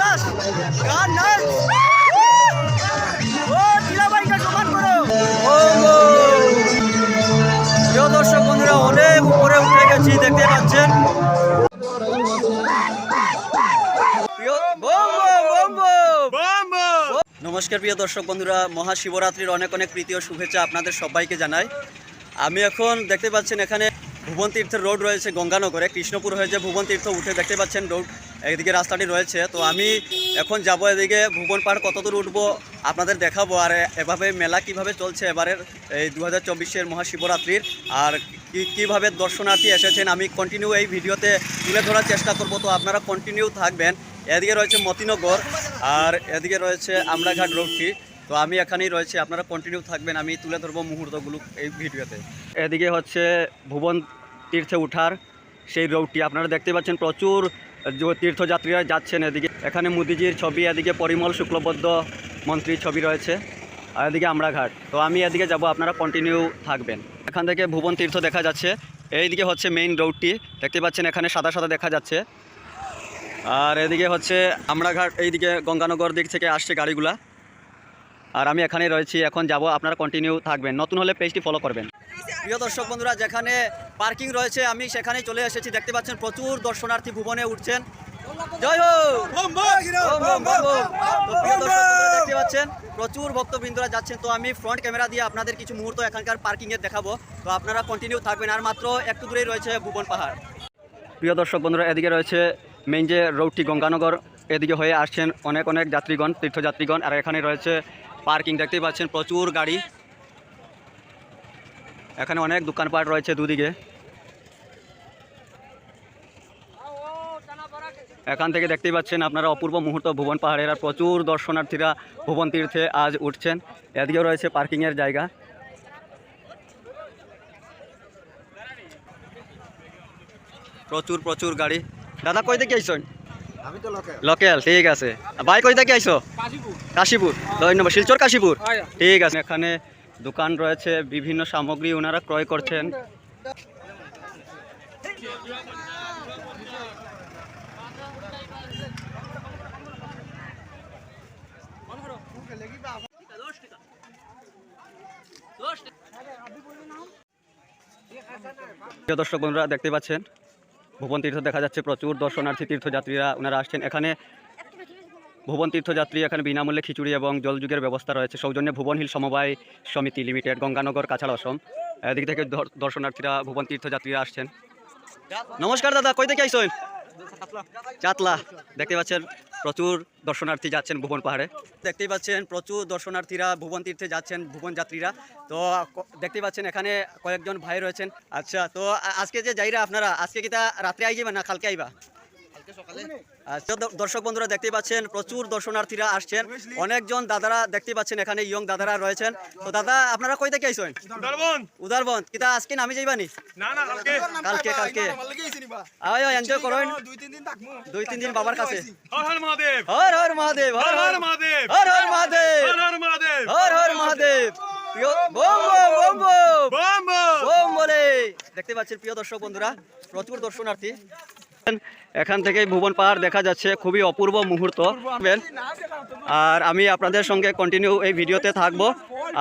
উল্লাস গান নাচ ও টিলাবাইকে সমান করো। ও প্রিয় দর্শক বন্ধুরা অনেক উপরে উঠে গেছি দেখতে পাচ্ছেন। নমস্কার প্রিয় দর্শক বন্ধুরা। মহাশিবরাত্রির অনেক অনেক প্রীতি ও শুভেচ্ছা আপনাদের সবাইকে জানাই। আমি এখন দেখতে পাচ্ছেন এখানে ভুবন তীর্থের রোড রয়েছে গঙ্গানগরে। কৃষ্ণপুর হয়ে যে ভুবন তীর্থ উঠে দেখতে পাচ্ছেন রোড। এদিকে রাস্তাটি রয়েছে, তো আমি এখন যাব এদিকে ভুবন পাহাড় কত দূর উঠবো আপনাদের দেখাবো, আর এভাবে মেলা কীভাবে চলছে এবারের এই দু হাজার চব্বিশের মহাশিবরাত্রির, আর কী, কীভাবে দর্শনার্থী এসেছেন, আমি কন্টিনিউ এই ভিডিওতে তুলে ধরার চেষ্টা করব, তো আপনারা কন্টিনিউ থাকবেন। এদিকে রয়েছে মতিনগর, আর এদিকে রয়েছে আমরাঘাট রোডটি তো আমি এখানেই রয়েছে, আপনারা কন্টিনিউ থাকবেন, আমি তুলে ধরবো মুহূর্তগুলো এই ভিডিওতে। এদিকে হচ্ছে ভুবন তীর্থে উঠার সেই রোডটি আপনারা দেখতে পাচ্ছেন প্রচুর তীর্থযাত্রীরা যাচ্ছেন এদিকে। এখানে মোদিজির ছবি, এদিকে পরিমল শুক্লবদ্ধ মন্ত্রীর ছবি রয়েছে, আর এদিকে আমরাঘাট। তো আমি এদিকে যাব, আপনারা কন্টিনিউ থাকবেন। এখান থেকে ভুবন তীর্থ দেখা যাচ্ছে। এইদিকে হচ্ছে মেইন রোডটি দেখতে পাচ্ছেন এখানে সাদা সাদা দেখা যাচ্ছে। আর এদিকে হচ্ছে আমরাঘাট, এইদিকে গঙ্গানগর দিক থেকে আসছে গাড়িগুলা। আর আমি এখানে রয়েছি এখন যাব আপনারা কন্টিনিউ থাকবেন। নতুন হলে পেজটি ফলো করবেন। প্রিয় দর্শক বন্ধুরা যেখানে পার্কিং রয়েছে আমি সেখানেই চলে এসেছি। দেখতে পাচ্ছেন প্রচুর দর্শনার্থী ভুবনে উঠছেন। জয় দেখতে পাচ্ছেন প্রচুর ভক্তবৃন্দরা যাচ্ছেন। তো আমি ফ্রন্ট ক্যামেরা দিয়ে আপনাদের কিছু মুহূর্ত এখানকার পার্কিংয়ে দেখাবো। তো আপনারা কন্টিনিউ থাকবেন আর মাত্র একটু দূরেই রয়েছে ভুবন পাহাড়। প্রিয় দর্শক বন্ধুরা এদিকে রয়েছে মেইন যে রোডটি গঙ্গানগর। এদিকে হয়ে আসছেন অনেক অনেক যাত্রীগণ তীর্থযাত্রীগণ আর এখানে রয়েছে পার্কিং দেখতেই পাচ্ছেন, প্রচুর গাড়ি। এখানে অনেক দোকানপাট রয়েছে দুদিকে। এখান থেকে দেখতেই পাচ্ছেন আপনারা অপূর্ব মুহূর্ত ভুবন পাহাড়ের, আর প্রচুর দর্শনার্থীরা ভুবন তীর্থে আজ উঠছেন। এদিকেও রয়েছে পার্কিংয়ের জায়গা। প্রচুর প্রচুর গাড়ি। দাদা, কই থেকে আইসন লোকেল ঠিক আছে। ভাই কই থেকে আইসো কাশীপুর। ধন্যবাদ শিলচর কাশীপুর? ঠিক আছে। এখানে দোকান রয়েছে বিভিন্ন সামগ্রী ওনারা ক্রয় করছেন। প্রিয় দর্শক বন্ধুরা দেখতে পাচ্ছেন? ভুবন তীর্থ দেখা যাচ্ছে প্রচুর দর্শনার্থী তীর্থযাত্রীরা ওনারা আসছেন। এখানে ভুবন তীর্থযাত্রী এখানে বিনামূল্যে খিচুড়ি এবং জলযুগের ব্যবস্থা রয়েছে। সৌজন্যে ভুবন হিল সমবায় সমিতি লিমিটেড, গঙ্গানগর, কাছাড়, অসম। এদিক থেকে দর্শনার্থীরা, ভুবন তীর্থযাত্রীরা আসছেন। নমস্কার দাদা, কই থেকে আইসেন চাতলা। দেখতে পাচ্ছেন প্রচুর দর্শনার্থী যাচ্ছেন ভুবন পাহাড়ে। দেখতেই পাচ্ছেন প্রচুর দর্শনার্থীরা ভুবন তীর্থে যাচ্ছেন ভুবন যাত্রীরা। তো দেখতেই পাচ্ছেন এখানে কয়েকজন ভাই রয়েছেন। আচ্ছা তো আজকে যে যাইরা আপনারা আজকে কি তা রাত্রে আই যাবেন না কালকে আইবা? কালকে দ- দর্শক বন্ধুরা দেখতে পাচ্ছেন প্রচুর দর্শনার্থীরা আসছেন। অনেকজন দাদারা দেখতে পাচ্ছেন এখানে ইয়ং দাদারা রয়েছেন। তো দাদা আপনারা কই থেকে আইসেন দলবন উদারবন। কিতা আজকে নামি যাইবানি না? না কালকে। কালকে কালকে। আয় এনজয় করেন দুই তিন দিন থাকব দুই তিন দিন বাবার কাছে। হর হর মহাদেব। হর হর মহাদেব হর হর। মহাদেব। হর হর মহাদেব। হর হর মহাদেব। হর হর মহাদেব। দেখতে পাচ্ছেন প্রিয় দর্শক বন্ধুরা প্রচুর দর্শনার্থী। এখান থেকে ভুবন পাহাড় দেখা যাচ্ছে খুবই অপূর্ব মুহূর্ত। আর আমি আপনাদের সঙ্গে কন্টিনিউ এই ভিডিওতে থাকব।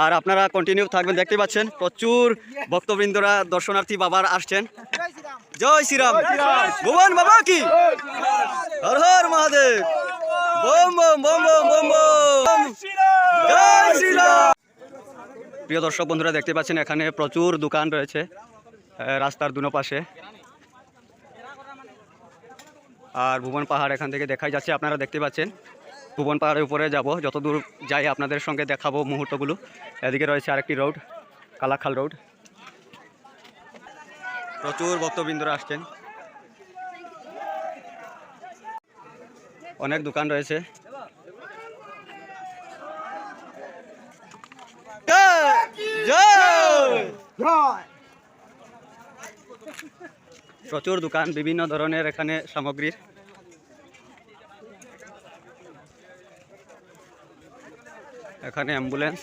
আর আপনারা কন্টিনিউ থাকবেন দেখতে পাচ্ছেন প্রচুর ভক্তবৃন্দরা দর্শনার্থী বাবার আসছেন। জয় শ্রীরাম। ভুবন বাবা কি? হর হর মহাদেব। বোম বোম বোম বোম বোম বোম। জয় শ্রীরাম। প্রিয় দর্শক বন্ধুরা দেখতে পাচ্ছেন এখানে প্রচুর দোকান রয়েছে রাস্তার দুনো পাশে। আর ভুবন পাহাড় এখান থেকে দেখাই যাচ্ছে। আপনারা দেখতে পাচ্ছেন, ভুবন পাহাড়ের উপরে যাব। যতদূর যাই আপনাদের সঙ্গে দেখাবো মুহূর্তগুলো। এদিকে রয়েছে আরেকটি রোড, কালাখাল রোড। প্রচুর ভক্তবৃন্দরা আসছেন। অনেক দোকান রয়েছে। প্রচুর দোকান, বিভিন্ন ধরনের এখানে সামগ্রীর। এখানে অ্যাম্বুলেন্স।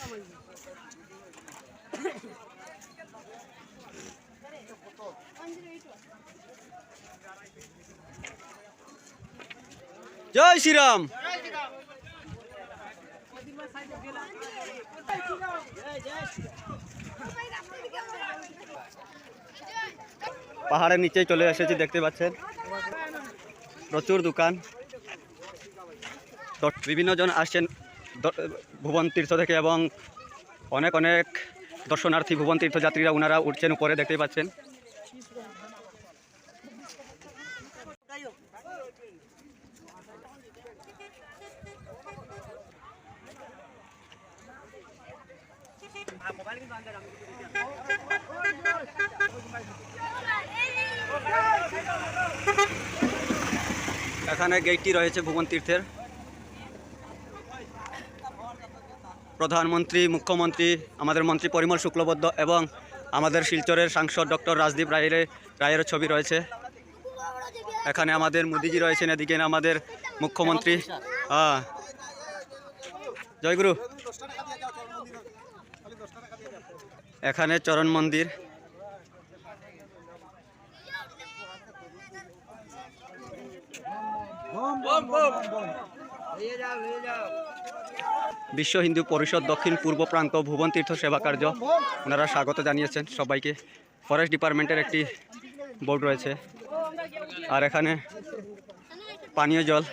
জয় শ্রীরাম। পাহাড়ের নিচে চলে এসেছি, দেখতে পাচ্ছেন। প্রচুর দোকান। বিভিন্ন জন আসছেন। ভুবন তীর্থ থেকে এবং অনেক অনেক দর্শনার্থী, ভুবন তীর্থযাত্রীরা ওনারা উঠছেন, উপরে দেখতেই পাচ্ছেন। এখানে গেটটি রয়েছে ভুবন তীর্থের। প্রধানমন্ত্রী, মুখ্যমন্ত্রী, আমাদের মন্ত্রী পরিমল শুক্লবদ্ধ এবং আমাদের শিলচরের সাংসদ ডক্টর রাজদীপ রায়ের রায়ের ছবি রয়েছে। এখানে আমাদের মোদিজি রয়েছেন, এদিকে আমাদের মুখ্যমন্ত্রী। হ্যাঁ। জয়গুরু। এখানে চরণ মন্দির। বিশ্ব হিন্দু পরিষদ দক্ষিণ পূর্ব প্রান্ত ভুবন তীর্থ সেবা কার্য। ওনারা স্বাগত জানিয়েছেন সবাইকে। ফরেস্ট ডিপার্টমেন্টের একটি বোর্ড রয়েছে। আর এখানে পানীয় জল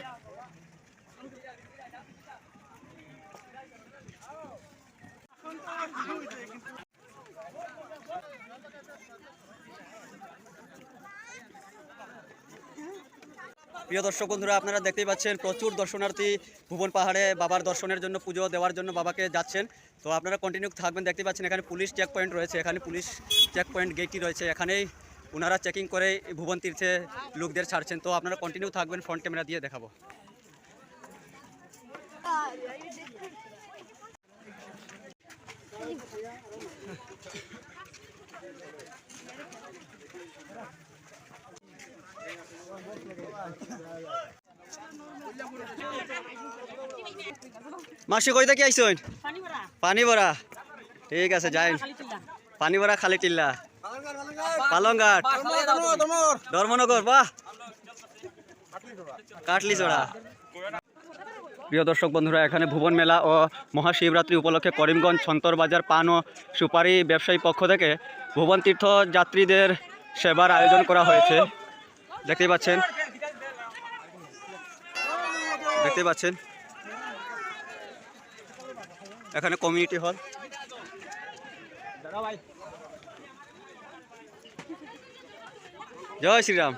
প্রিয় দর্শক বন্ধুরা, আপনারা দেখতেই পাচ্ছেন প্রচুর দর্শনার্থী ভুবন পাহাড়ে বাবার দর্শনের জন্য পুজো দেওয়ার জন্য বাবাকে যাচ্ছেন। তো আপনারা কন্টিনিউ থাকবেন দেখতে পাচ্ছেন এখানে পুলিশ চেক পয়েন্ট রয়েছে। এখানে পুলিশ চেক পয়েন্ট গেটটি রয়েছে। এখানেই ওনারা চেকিং করে ভুবন তীর্থে লোকদের ছাড়ছেন। তো আপনারা কন্টিনিউ থাকবেন ফ্রন্ট ক্যামেরা দিয়ে দেখাবো। মাসি, কই থেকে আইসন পানি ভরা ঠিক আছে, যাই। পানি ভরা খালি টিল্লা পালংঘাট। ধর্মনগর বাহ। কাটলি চড়া প্রিয় দর্শক বন্ধুরা, এখানে ভুবন মেলা ও মহাশিবরাত্রি উপলক্ষে করিমগঞ্জ ছন্তর বাজার পান ও সুপারি ব্যবসায়ী পক্ষ থেকে ভুবন তীর্থ যাত্রীদের সেবার আয়োজন করা হয়েছে। দেখতেই পাচ্ছেন। দেখতে পাচ্ছেন? এখানে কমিউনিটি হল জয় শ্রীরাম।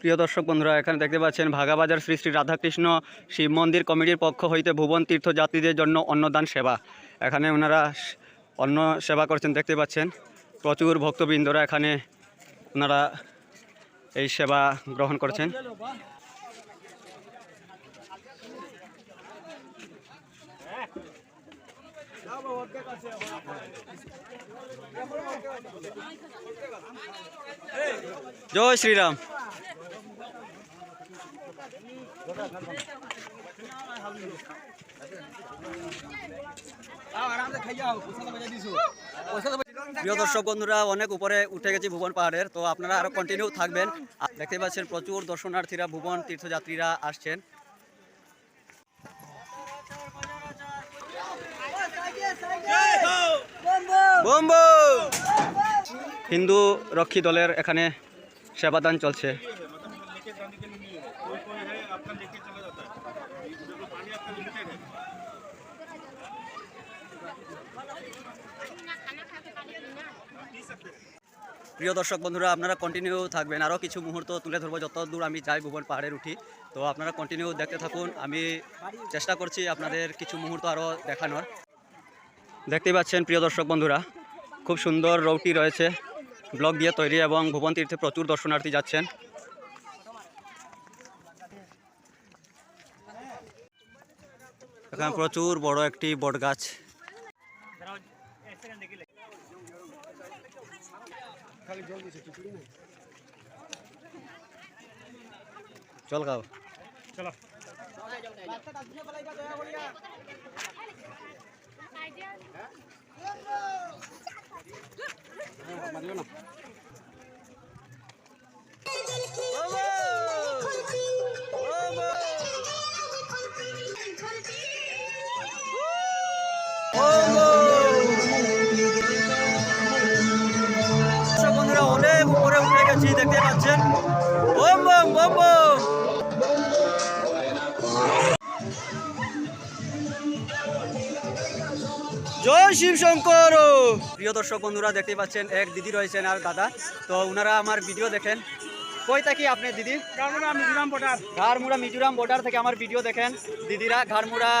প্রিয় দর্শক বন্ধুরা, এখানে দেখতে পাচ্ছেন ভাগাবাজার শ্রী শ্রী রাধাকৃষ্ণ শিব মন্দির কমিটির পক্ষ হইতে ভুবন তীর্থযাত্রীদের জন্য অন্নদান সেবা। এখানে ওনারা অন্ন সেবা করছেন, দেখতে পাচ্ছেন। প্রচুর ভক্তবৃন্দরা এখানে ওনারা এই সেবা গ্রহণ করছেন। জয় শ্রীরাম। প্রিয় দর্শক বন্ধুরা, অনেক উপরে উঠে গেছি ভুবন পাহাড়ের, তো আপনারা আরও কন্টিনিউ থাকবেন। দেখতে পাচ্ছেন প্রচুর দর্শনার্থীরা, ভুবন তীর্থযাত্রীরা আসছেন! হিন্দু রক্ষী দলের এখানে সেবাদান চলছে। প্রিয় দর্শক বন্ধুরা, আপনারা কন্টিনিউ থাকবেন। আরও কিছু মুহূর্ত তুলে ধরবো। যত দূর আমি যাই ভুবন পাহাড়ের উঠি, তো আপনারা কন্টিনিউ দেখতে থাকুন। আমি চেষ্টা করছি আপনাদের কিছু মুহূর্ত আরও দেখানোর। দেখতেই পাচ্ছেন, প্রিয় দর্শক বন্ধুরা, খুব সুন্দর রৌটি রয়েছে। ব্লক দিয়ে তৈরি এবং ভুবন তীর্থে প্রচুর দর্শনার্থী যাচ্ছেন। এখানে প্রচুর বড় একটি বট গাছ চল গাও চল। Oh, জয় শিব শঙ্কর প্রিয় দর্শক বন্ধুরা দেখতে পাচ্ছেন এক দিদি রয়েছেন আর দাদা। তো ওনারা আমার ভিডিও দেখেন। কই থাকি আপনি দিদি? মিজোরাম বর্ডার ঘাড়মুড়া মিজোরাম বর্ডার থেকে আমার ভিডিও দেখেন। দিদিরা ঘাড়মুড়া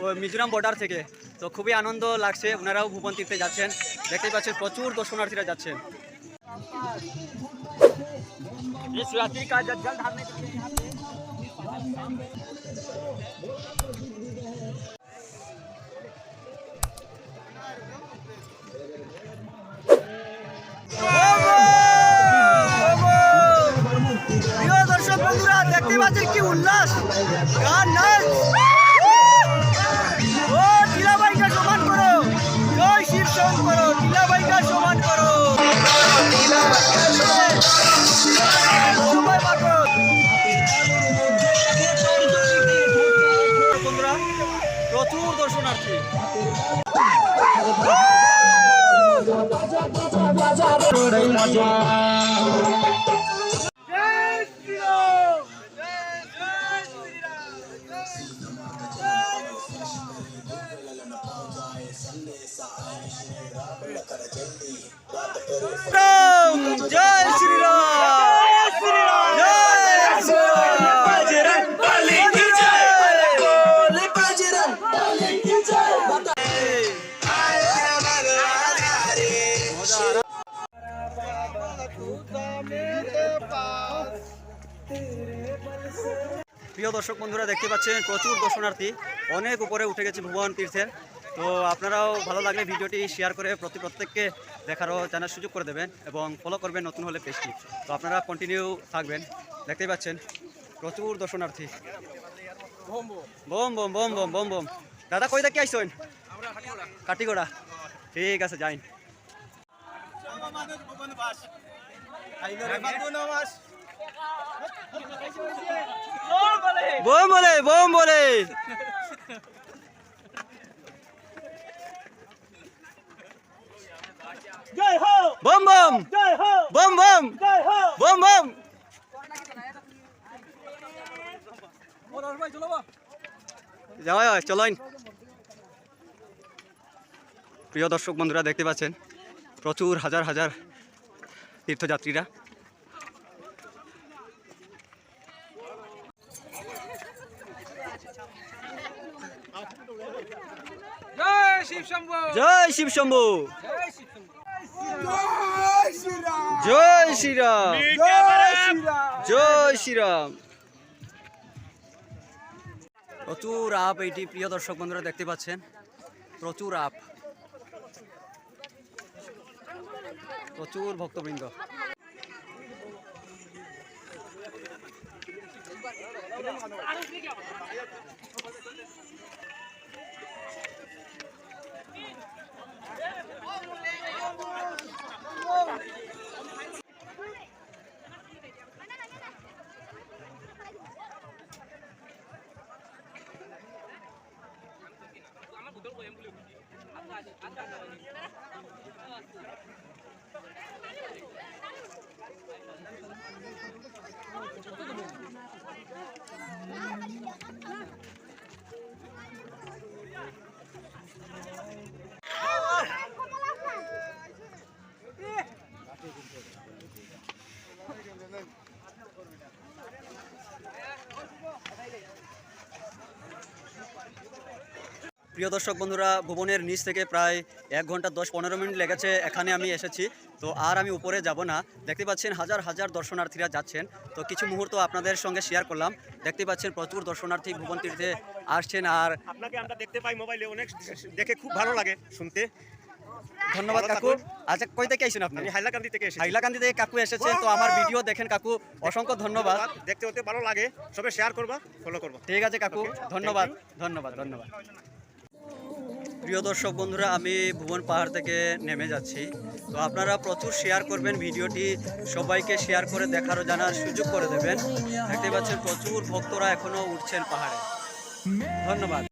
ও, মিজোরাম বর্ডার থেকে। তো খুবই আনন্দ লাগছে ওনারাও ভুবন তীর্থে যাচ্ছেন। দেখতেই পাচ্ছেন প্রচুর দর্শনার্থীরা যাচ্ছেন। इस দেখতে পাচ্ছেন কি উল্লাস প্রিয় দর্শক বন্ধুরা, দেখতে পাচ্ছেন প্রচুর দর্শনার্থী, অনেক উপরে উঠে গেছে ভুবন তীর্থের তো আপনারাও ভালো লাগলে ভিডিওটি শেয়ার করে প্রতি প্রত্যেককে দেখারও জানার সুযোগ করে দেবেন এবং ফলো করবেন নতুন হলে পেজটি তো আপনারা কন্টিনিউ থাকবেন। দেখতেই পাচ্ছেন প্রচুর দর্শনার্থী। বোম বোম বোম বোম বোম বোম। দাদা, কই দেখে আইসন কাটিগোড়া। ঠিক আছে, যাইন। বোম বলে বোম বলে। বোম বোম। বোম বোম। বোম বোম। যাওয়া চলাইন প্রিয় দর্শক বন্ধুরা, দেখতে পাচ্ছেন, প্রচুর হাজার হাজার তীর্থযাত্রীরা জয় শিব শম্ভু জয় শিব শম্ভু। জয় শ্রীরাম। জয় শ্রীরাম। প্রচুর আপ এইটি প্রিয় দর্শক বন্ধুরা দেখতে পাচ্ছেন। প্রচুর আপ। প্রচুর ভক্তবৃন্দ। আমি প্রিয় দর্শক বন্ধুরা ভুবনের নিচ থেকে প্রায় এক ঘণ্টা দশ পনেরো মিনিট লেগেছে এখানে আমি এসেছি। তো আর আমি উপরে যাব না। দেখতে পাচ্ছেন হাজার হাজার দর্শনার্থীরা যাচ্ছেন। তো কিছু মুহূর্ত আপনাদের সঙ্গে শেয়ার করলাম। দেখতে পাচ্ছেন প্রচুর দর্শনার্থী ভুবন তীর্থে আসছেন আর আপনাকে আমরা দেখতে পাই মোবাইলে অনেক দেখে খুব ভালো লাগে শুনতে। ধন্যবাদ কাকু। আচ্ছা কই থেকে আইসেন আপনি? হাইলাকান্দি থেকে এসেছি। হাইলাকান্দি থেকে কাকু এসেছেন। তো আমার ভিডিও দেখেন কাকু। অসংখ্য ধন্যবাদ। দেখতে হতে ভালো লাগে। সবে শেয়ার করবা ফলো করবা। ঠিক আছে কাকু। ধন্যবাদ ধন্যবাদ ধন্যবাদ। প্রিয় দর্শক বন্ধুরা, আমি ভুবন পাহাড় থেকে নেমে যাচ্ছি। তো আপনারা প্রচুর শেয়ার করবেন ভিডিওটি, সবাইকে শেয়ার করে দেখারও জানার সুযোগ করে দেবেন। দেখতে পাচ্ছেন প্রচুর ভক্তরা এখনও উঠছেন পাহাড়ে। ধন্যবাদ।